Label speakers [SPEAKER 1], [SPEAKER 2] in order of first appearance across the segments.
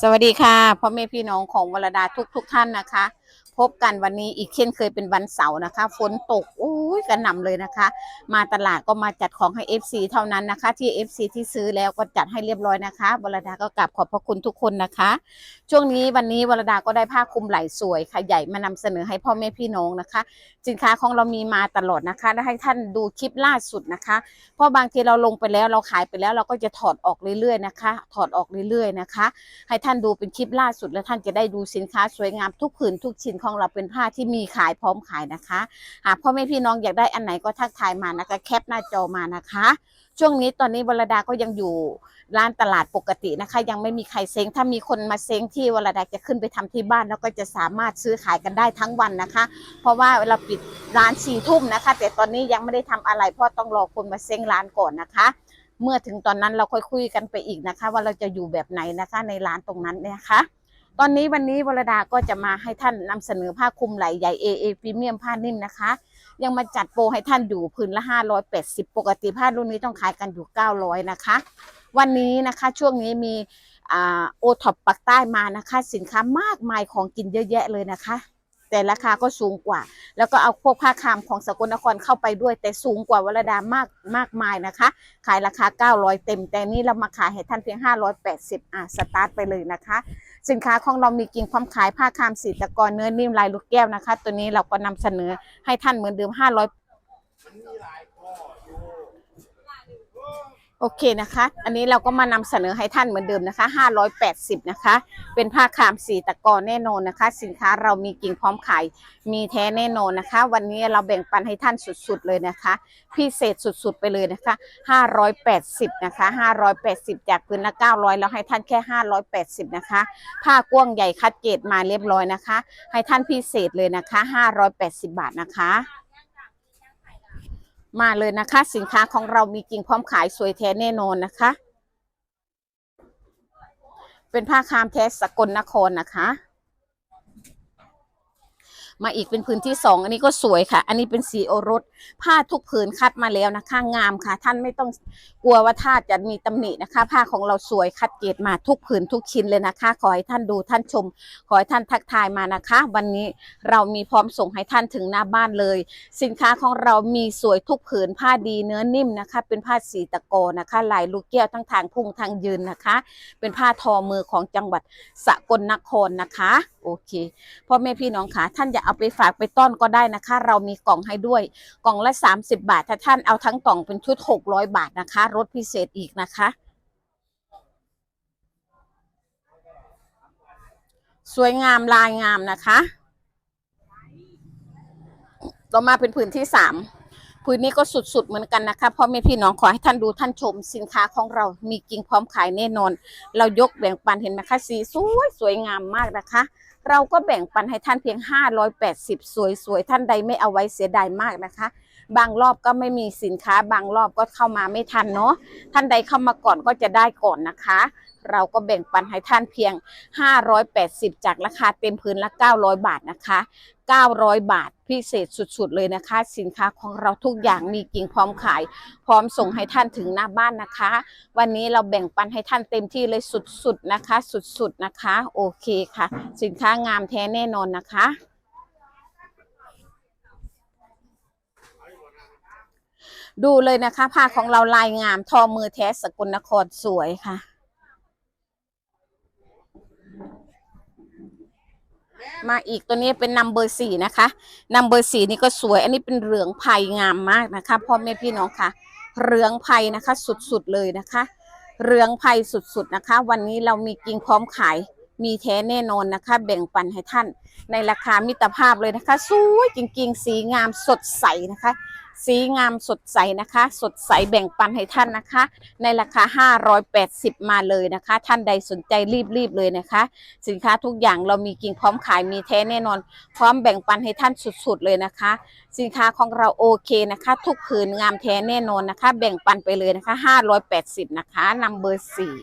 [SPEAKER 1] สวัสดีค่ะพ่อแม่พี่น้องของวรดาทุกทุกท่านนะคะ พบกันวันนี้อีกเช่นเคยเป็นวันเสาร์นะคะ ฝนตกอุ้ยกระหน่ำเลยนะคะ มาตลาดก็มาจัดของให้ FC เท่านั้นนะคะ ที่ FC ที่ซื้อแล้วก็จัดให้เรียบร้อยนะคะวรดาก็กราบขอบพระคุณทุกคนนะคะ ช่วงนี้วันนี้วรดาก็ได้ผ้าคลุมไหล่สวยค่ะใหญ่มานำเสนอให้พ่อแม่พี่น้องนะคะ สินค้าของเรามีมาตลอดนะคะและให้ท่านดูคลิปล่าสุดนะคะ เพราะบางทีเราลงไปแล้วเราขายไปแล้วเราก็จะถอดออกเรื่อยๆนะคะ ถอดออกเรื่อยๆนะคะ ให้ท่านดูเป็นคลิปล่าสุดแล้วท่านจะได้ดูสินค้าสวยงามทุกผืนทุกชิ้นของเราเป็นผ้าที่มีขายพร้อมขายนะคะหากพ่อแม่พี่น้องอยากได้อันไหนก็ทักทายมานะคะแคปหน้าจอมานะคะ ช่วงนี้ตอนนี้วรดาก็ยังอยู่ร้านตลาดปกตินะคะ ยังไม่มีใครเซ้งถ้ามีคนมาเซ้งที่วรดาจะขึ้นไปทำที่บ้าน แล้วก็จะสามารถซื้อขายกันได้ทั้งวันนะคะ เพราะว่าเราปิดร้านสี่ทุ่มนะคะ แต่ตอนนี้ยังไม่ได้ทำอะไรเพราะต้องรอคนมาเซ้งร้านก่อนนะคะเมื่อถึงตอนนั้นเราค่อยคุยกันไปอีกนะคะ ว่าเราจะอยู่แบบไหนนะคะในร้านตรงนั้นนะคะ ตอนนี้วันนี้วรดาก็จะมาให้ท่านนำเสนอผ้าคลุมไหล่ใหญ่ AA พรีเมียมผ้านิ่มนะคะ ยังมาจัดโปรให้ท่านอยู่พื้นละ 580 ปกติผ้ารุ่นนี้ต้องขายกันอยู่ 900 นะคะ วันนี้นะคะช่วงนี้มีโอท็อปปักใต้มานะคะ สินค้ามากมายของกินเยอะแยะเลยนะคะ แต่ราคาก็สูงกว่า แล้วก็เอาพวกผ้าคามของสกลนครเข้าไปด้วย แต่สูงกว่าวรดามากมากมายนะคะ ขายราคา 900 เต็ม แต่นี่เรามาขายให้ท่านเพียง 580 อะสตาร์ทไปเลยนะคะ สินค้าของเรามีกิ่งความขายผ้าคามสีตะกอนเนื้อนิ่มลายลูกแก้วนะคะ ตัวนี้เราก็นำเสนอให้ท่านเหมือนเดิม500 โอเคนะคะ อันนี้เราก็มานำเสนอให้ท่านเหมือนเดิมนะคะ 580 นะคะ เป็นผ้าคามสีตะกอนแน่นอนนะคะ สินค้าเรามีกิ่งพร้อมขาย มีแท้แน่นอนนะคะ วันนี้เราแบ่งปันให้ท่านสุดๆเลยนะคะ พิเศษสุดๆไปเลยนะคะ 580 นะคะ 580 จากพื้นละ 900 แล้วให้ท่านแค่ 580 นะคะ ผ้ากว้างใหญ่คัดเกรดมาเรียบร้อยนะคะ ให้ท่านพิเศษเลยนะคะ 580 บาทนะคะ มาเลยนะคะ สินค้าของเรามีจริงพร้อมขายสวยแท้แน่นอนนะคะ เป็นผ้าคามแท้สกลนครนะคะ มาอีกเป็นพื้นที่สองอันนี้ก็สวยค่ะ อันนี้เป็นสีโอรส ผ้าทุกผืนคัดมาแล้วนะคะงามค่ะ ท่านไม่ต้องกลัวว่าถ้าจะมีตำหนินะคะ ผ้าของเราสวยคัดเกรดมาทุกผืนทุกชิ้นเลยนะคะ ขอให้ท่านดูท่านชม ขอให้ท่านทักทายมานะคะ วันนี้เรามีพร้อมส่งให้ท่านถึงหน้าบ้านเลย สินค้าของเรามีสวยทุกผืนผ้าดีเนื้อนิ่มนะคะ เป็นผ้าสีตะโกนะคะ ลายลูกแก้วทั้งทางพุ่งทางยืนนะคะ เป็นผ้าทอมือของจังหวัดสกลนครนะคะ โอเคพ่อแม่พี่น้องคะท่านจะเอาไปฝากไปต้อนก็ได้นะคะ เรามีกล่องให้ด้วย กล่องละ 30 บาท ถ้าท่านเอาทั้งกล่องเป็นชุด 600 บาทนะคะลดพิเศษอีกนะคะ สวยงามลายงามนะคะต่อมาเป็นผืนที่สามผืนนี้ก็สุดๆเหมือนกันนะคะพ่อแม่พี่น้องขอให้ท่านดูท่านชมสินค้าของเรามีกิ่งพร้อมขายแน่นอน เรายกแบ่งปันเห็นไหมคะสีสวยสวยงามมากนะคะ เราก็แบ่งปันให้ท่านเพียง 580 สวยๆ ท่านใดไม่เอาไว้เสียดายมากนะคะ บางรอบก็ไม่มีสินค้า บางรอบก็เข้ามาไม่ทันเนาะท่านใดเข้ามาก่อนก็จะได้ก่อนนะคะ เราก็แบ่งปันให้ท่านเพียง 580 จากราคาเต็มพื้นละ 900 บาทนะคะ 900 บาท พิเศษสุด ๆ เลยนะคะ สินค้าของเราทุกอย่างมีกิ่งพร้อมขาย พร้อมส่งให้ท่านถึงหน้าบ้านนะคะ วันนี้เราแบ่งปันให้ท่านเต็มที่เลยสุด ๆ นะคะ สุด ๆ นะคะ โอเคค่ะ สินค้างามแท้แน่นอนนะคะดูเลยนะคะผ้าของเราลายงามทอมือแท้สกลนครสวยค่ะ มาอีกตัวนี้เป็นนัมเบอร์สี่นะคะนัมเบอร์สี่นี่ก็สวย อันนี้เป็นเหลืองไผ่งามมากนะคะพ่อแม่พี่น้องค่ะเหลืองไผ่นะคะสุดๆเลยนะคะเหลืองไผ่สุดๆนะคะ วันนี้เรามีกิ่งพร้อมขายมีแท้แน่นอนนะคะ แบ่งปันให้ท่าน ในราคามิตรภาพเลยนะคะ สวยจริงๆ สีงามสดใสนะคะ สีงามสดใสนะคะ สดใสแบ่งปันให้ท่านนะคะ ในราคา 580 มาเลยนะคะ ท่านใดสนใจรีบๆเลยนะคะ สินค้าทุกอย่างเรามีกิ่งพร้อมขายมีแท้แน่นอน พร้อมแบ่งปันให้ท่านสุดๆเลยนะคะ สินค้าของเราโอเคนะคะ ทุกผืนงามแท้แน่นอนนะคะ แบ่งปันไปเลยนะคะ 580 นะคะนำเบอร์สี่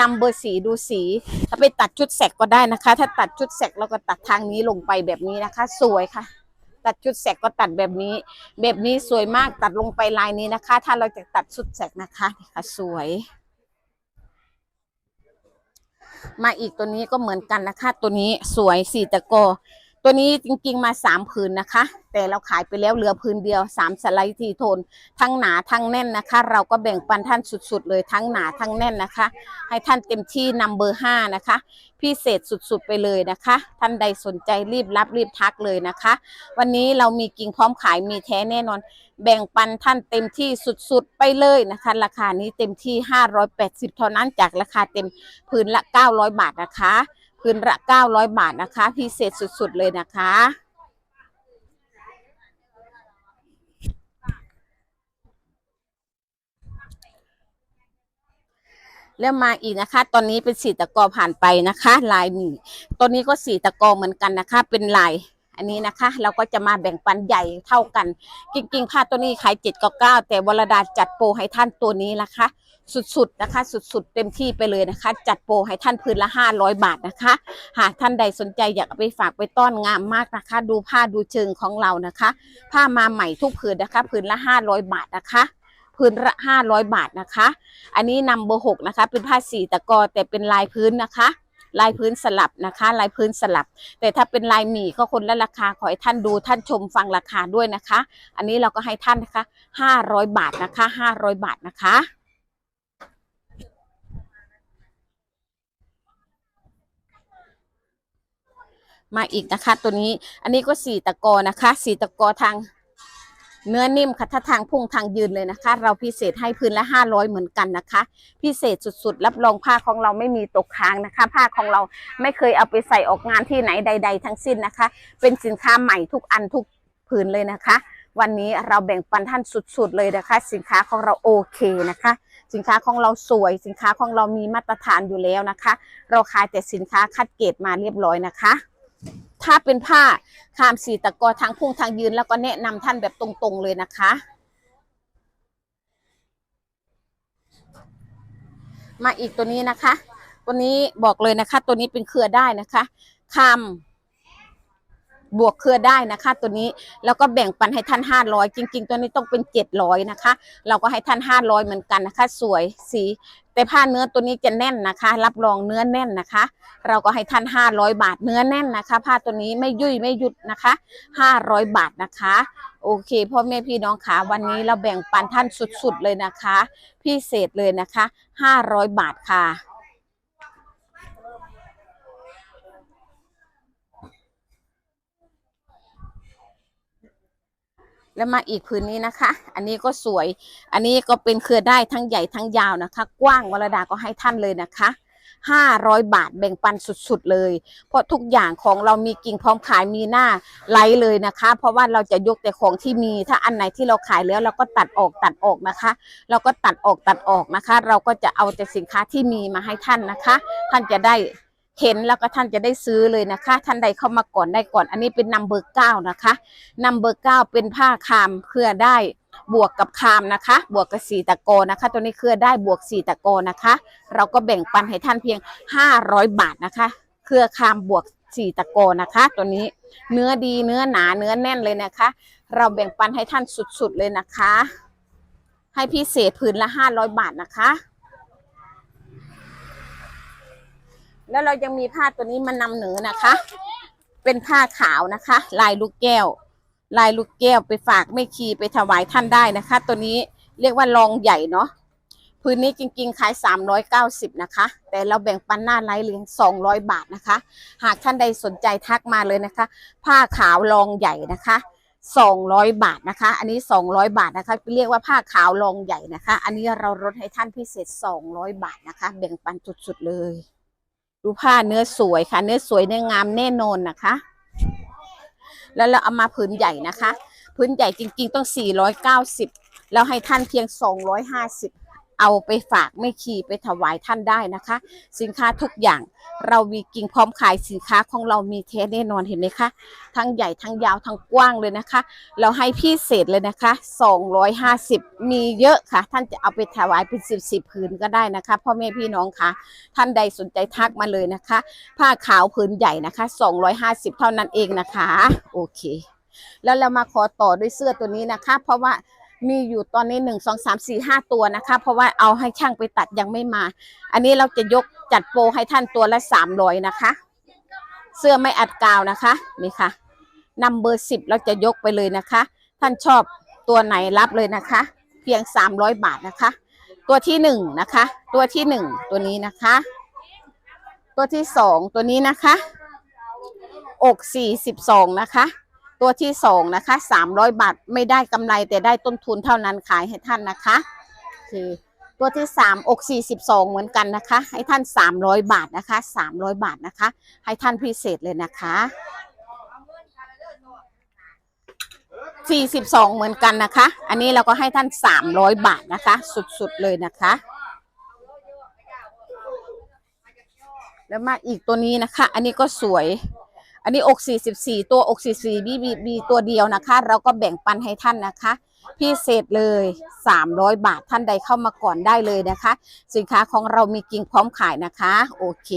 [SPEAKER 1] นำเบอร์สีดูสีถ้าไปตัดชุดแสกก็ได้นะคะ ถ้าตัดชุดแสกเราก็ตัดทางนี้ลงไปแบบนี้นะคะ สวยค่ะ ตัดชุดแสกก็ตัดแบบนี้ แบบนี้สวยมากตัดลงไปลายนี้นะคะ ถ้าเราจะตัดชุดแสกนะคะนี่ค่ะสวย มาอีกตัวนี้ก็เหมือนกันนะคะ ตัวนี้สวยสีตะโก ตัวนี้จริงๆมาสามผืนนะคะ แต่เราขายไปแล้วเหลือผืนเดียวสามสไลด์ทีโทน ทั้งหนาทั้งแน่นนะคะ เราก็แบ่งปันท่านสุดๆ เลยทั้งหนาทั้งแน่นนะคะ ให้ท่านเต็มที่นำเบอร์ห้านะคะพิเศษสุดๆไปเลยนะคะ ท่านใดสนใจรีบรับรีบทักเลยนะคะ วันนี้เรามีกิ่งพร้อมขายมีแท้แน่นอน แบ่งปันท่านเต็มที่สุดๆไปเลยนะคะ ราคานี้เต็มที่ 580 เท่านั้นจากราคาเต็มพื้นละ 900 บาทนะคะ พื้นละ900บาทนะคะ พิเศษสุดๆเลยนะคะ แล้วมาอีกนะคะ ตอนนี้เป็นสีตะกอผ่านไปนะคะ ลายนี้ตัวนี้ก็สีตะกอเหมือนกันนะคะ เป็นลายอันนี้นะคะ เราก็จะมาแบ่งปันใหญ่เท่ากัน จริงๆผ้าตัวนี้ขายเจ็ดเก้าแต่วรดาจัดโปรให้ท่านตัวนี้นะคะ สุดๆนะคะ สุดๆ เต็มที่ไปเลยนะคะ จัดโปรให้ท่านพื้นละห้าร้อยบาทนะคะหากท่านใดสนใจอยากไปฝากไปต้อนงามมากนะคะ ดูผ้าดูเชิงของเรานะคะ ผ้ามาใหม่ทุกผืนนะคะผืนละห้าร้อยบาทนะคะผืนละห้าร้อยบาทนะคะ อันนี้นำเบอร์หกนะคะ เป็นผ้าสีตะกอแต่เป็นลายพื้นนะคะ ลายพื้นสลับนะคะ ลายพื้นสลับ แต่ถ้าเป็นลายหมี่ก็คนละราคา ขอให้ท่านดูท่านชมฟังราคาด้วยนะคะ อันนี้เราก็ให้ท่านนะคะห้าร้อยบาทนะคะห้าร้อยบาทนะคะ มาอีกนะคะ ตัวนี้อันนี้ก็สีตะกอนะคะสีตะกอทางเนื้อนิ่มค่ะถ้าทางพุ่งทางยืนเลยนะคะ เราพิเศษให้พื้นละห้าร้อยเหมือนกันนะคะ พิเศษสุดๆ รับรองผ้าของเราไม่มีตกค้างนะคะ ผ้าของเราไม่เคยเอาไปใส่ออกงานที่ไหนใด ๆ ทั้งสิ้นนะคะ เป็นสินค้าใหม่ทุกอันทุกผืนเลยนะคะ วันนี้เราแบ่งปันท่านสุดๆ เลยนะคะ สินค้าของเราโอเคนะคะ สินค้าของเราสวย สินค้าของเรามีมาตรฐานอยู่แล้วนะคะ เราขายแต่สินค้าคัดเกรดมาเรียบร้อยนะคะ ถ้าเป็นผ้าคามสีตะกอทางพุ่งทางยืนแล้วก็แนะนำท่านแบบตรงๆเลยนะคะ มาอีกตัวนี้นะคะ ตัวนี้บอกเลยนะคะ ตัวนี้เป็นเครือได้นะคะคาม บวกเครือได้นะคะตัวนี้แล้วก็แบ่งปันให้ท่านห้าร้อยจริง ๆ ตัวนี้ต้องเป็นเจ็ดร้อยนะคะ เราก็ให้ท่านห้าร้อยเหมือนกันนะคะ สวยสีแต่ผ้าเนื้อตัวนี้จะแน่นนะคะ รับรองเนื้อแน่นนะคะ เราก็ให้ท่านห้าร้อยบาทเนื้อแน่นนะคะ ผ้าตัวนี้ไม่ยุ่ยไม่ยุดนะคะห้าร้อยบาทนะคะ โอเคพ่อแม่พี่น้องขาวันนี้เราแบ่งปันท่านสุดๆเลยนะคะ พิเศษเลยนะคะห้าร้อยบาทค่ะ แล้วมาอีกพื้นนี้นะคะ อันนี้ก็สวย อันนี้ก็เป็นเครือได้ทั้งใหญ่ทั้งยาวนะคะ กว้างวรดาก็ให้ท่านเลยนะคะห้าร้อยบาทแบ่งปันสุดๆเลย เพราะทุกอย่างของเรามีกิ่งพร้อมขายมีหน้าไลฟ์เลยนะคะ เพราะว่าเราจะยกแต่ของที่มี ถ้าอันไหนที่เราขายแล้วเราก็ตัดออกตัดออกนะคะ เราก็ตัดออกตัดออกนะคะ เราก็จะเอาแต่สินค้าที่มีมาให้ท่านนะคะ ท่านจะได้ เห็นแล้วก็ท่านจะได้ซื้อเลยนะคะ ท่านใดเข้ามาก่อนได้ก่อน อันนี้เป็นนัมเบอร์เก้านะคะนัมเบอร์เก้าเป็นผ้าคามเครือได้บวกกับคามนะคะ บวกกับสีตะโกนะคะ ตัวนี้เครือได้บวกสีตะโกนะคะ เราก็แบ่งปันให้ท่านเพียง 500 บาทนะคะ เครือคามบวกสีตะโกนะคะ ตัวนี้เนื้อดีเนื้อหนาเนื้อแน่นเลยนะคะ เราแบ่งปันให้ท่านสุดๆเลยนะคะ ให้พิเศษผืนละ 500 บาทนะคะ แล้วเรายังมีผ้าตัวนี้มานำเหนือนะคะ เป็นผ้าขาวนะคะ ลายลูกแก้ว ลายลูกแก้วไปฝากไม่คีไปถวายท่านได้นะคะ ตัวนี้เรียกว่าลองใหญ่เนาะพื้นนี้จริงๆขาย 390 นะคะ แต่เราแบ่งปันหน้าไลฟ์เลียง200 บาทนะคะ หากท่านใดสนใจทักมาเลยนะคะ ผ้าขาวลองใหญ่นะคะ200 บาทนะคะ อันนี้ 200 บาทนะคะ เรียกว่าผ้าขาวลองใหญ่นะคะ อันนี้เราลดให้ท่านพิเศษ 200 บาทนะคะ แบ่งปันสุดๆเลย ดูผ้าเนื้อสวยค่ะ เนื้อสวยเนื้องามแน่นอนนะคะ แล้วเราเอามาผืนใหญ่นะคะพื้นใหญ่จริงๆต้อง 490 แล้วให้ท่านเพียง 250 เอาไปฝากไม่ขี่ไปถวายท่านได้นะคะ สินค้าทุกอย่างเรามีกิ่งพร้อมขายสินค้าของเรามีเทสแน่นอนเห็นไหมคะทั้งใหญ่ทั้งยาวทั้งกว้างเลยนะคะ เราให้พิเศษเลยนะคะ 250 มีเยอะค่ะ ท่านจะเอาไปถวายเป็นสิบสิบผืนก็ได้นะคะพ่อแม่พี่น้องคะท่านใดสนใจทักมาเลยนะคะ ผ้าขาวผืนใหญ่นะคะ 250 เท่านั้นเองนะคะ โอเค แล้วเรามาขอต่อด้วยเสื้อตัวนี้นะคะ เพราะว่า มีอยู่ตอนนี้หนึ่งสองสามสี่ห้าตัวนะคะ เพราะว่าเอาให้ช่างไปตัดยังไม่มา อันนี้เราจะยกจัดโปรให้ท่านตัวละสามร้อยนะคะ เสื้อไม่อัดกาวนะคะนี่ค่ะนัมเบอร์สิบเราจะยกไปเลยนะคะ ท่านชอบตัวไหนรับเลยนะคะ เพียงสามร้อยบาทนะคะ ตัวที่หนึ่งนะคะ ตัวที่หนึ่งตัวนี้นะคะ ตัวที่สองตัวนี้นะคะ อกสี่สิบสองนะคะ ตัวที่สองนะคะสามร้อยบาทไม่ได้กำไรแต่ได้ต้นทุนเท่านั้นขายให้ท่านนะคะคือตัวที่สามอกสี่สิบสองเหมือนกันนะคะ ให้ท่านสามร้อยบาทนะคะสามร้อยบาทนะคะ ให้ท่านพิเศษเลยนะคะสี่สิบสองเหมือนกันนะคะ อันนี้เราก็ให้ท่านสามร้อยบาทนะคะ สุดๆเลยนะคะ แล้วมาอีกตัวนี้นะคะ อันนี้ก็สวย อันนี้อก44 ตัวอก44มีมีตัวเดียวนะคะ เราก็แบ่งปันให้ท่านนะคะ พิเศษเลย 300 บาทท่านใดเข้ามาก่อนได้เลยนะคะ สินค้าของเรามีกิ่งพร้อมขายนะคะ โอเค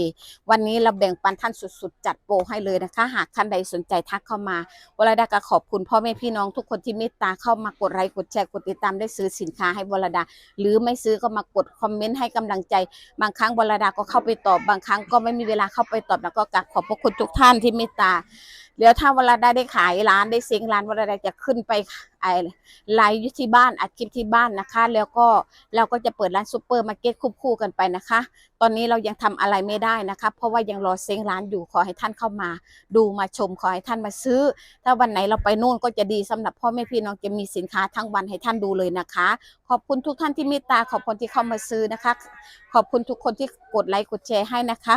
[SPEAKER 1] วันนี้เราแบ่งปันท่านสุดๆ จัดโปรให้เลยนะคะ หากท่านใดสนใจทักเข้ามาวรดาก็ขอบคุณพ่อแม่พี่น้องทุกคนที่เมตตาเข้ามากดไลค์กดแชร์กดติดตามได้ซื้อสินค้าให้วรดา หรือไม่ซื้อก็มากดคอมเมนต์ให้กำลังใจ บางครั้งวรดาก็เข้าไปตอบบางครั้งก็ไม่มีเวลาเข้าไปตอบแล้วก็กราบขอบพระคุณทุกท่านที่เมตตา เดี๋ยวถ้าเวรดาได้ขายร้านได้เซ็งร้านวรดจะขึ้นไปไอไลฟ์อยู่ที่บ้านอัดคลิปที่บ้านนะคะ แล้วก็เราก็จะเปิดร้านซูเปอร์มาร์เก็ตควบคู่กันไปนะคะ ตอนนี้เรายังทำอะไรไม่ได้นะคะ เพราะว่ายังรอเซ็งร้านอยู่ขอให้ท่านเข้ามา ดูมาชมขอให้ท่านมาซื้อ ถ้าวันไหนเราไปนู่นก็จะดีสำหรับพ่อแม่พี่น้องจะมีสินค้าทั้งวันให้ท่านดูเลยนะคะ ขอบคุณทุกท่านที่เมตตาขอบคุณที่เข้ามาซื้อนะคะ ขอบคุณทุกคนที่กดไลค์กดแชร์ให้นะคะ